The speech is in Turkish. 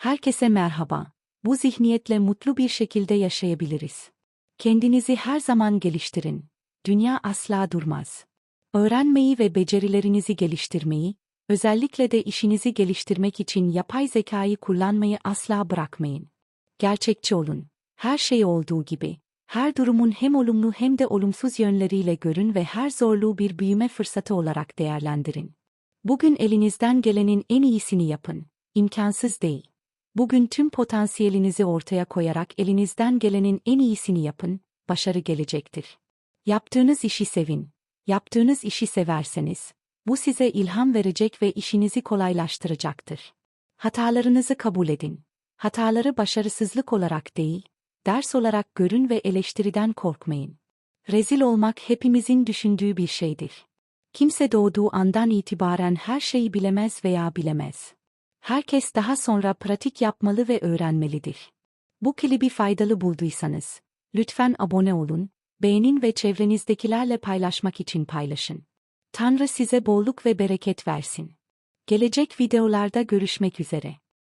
Herkese merhaba. Bu zihniyetle mutlu bir şekilde yaşayabiliriz. Kendinizi her zaman geliştirin. Dünya asla durmaz. Öğrenmeyi ve becerilerinizi geliştirmeyi, özellikle de işinizi geliştirmek için yapay zekayı kullanmayı asla bırakmayın. Gerçekçi olun. Her şey olduğu gibi. Her durumun hem olumlu hem de olumsuz yönleriyle görün ve her zorluğu bir büyüme fırsatı olarak değerlendirin. Bugün elinizden gelenin en iyisini yapın. İmkansız değil. Bugün tüm potansiyelinizi ortaya koyarak elinizden gelenin en iyisini yapın, başarı gelecektir. Yaptığınız işi sevin. Yaptığınız işi severseniz, bu size ilham verecek ve işinizi kolaylaştıracaktır. Hatalarınızı kabul edin. Hataları başarısızlık olarak değil, ders olarak görün ve eleştiriden korkmayın. Rezil olmak hepimizin düşündüğü bir şeydir. Kimse doğduğu andan itibaren her şeyi bilemez veya bilemez. Herkes daha sonra pratik yapmalı ve öğrenmelidir. Bu klibi faydalı bulduysanız, lütfen abone olun, beğenin ve çevrenizdekilerle paylaşmak için paylaşın. Tanrı size bolluk ve bereket versin. Gelecek videolarda görüşmek üzere.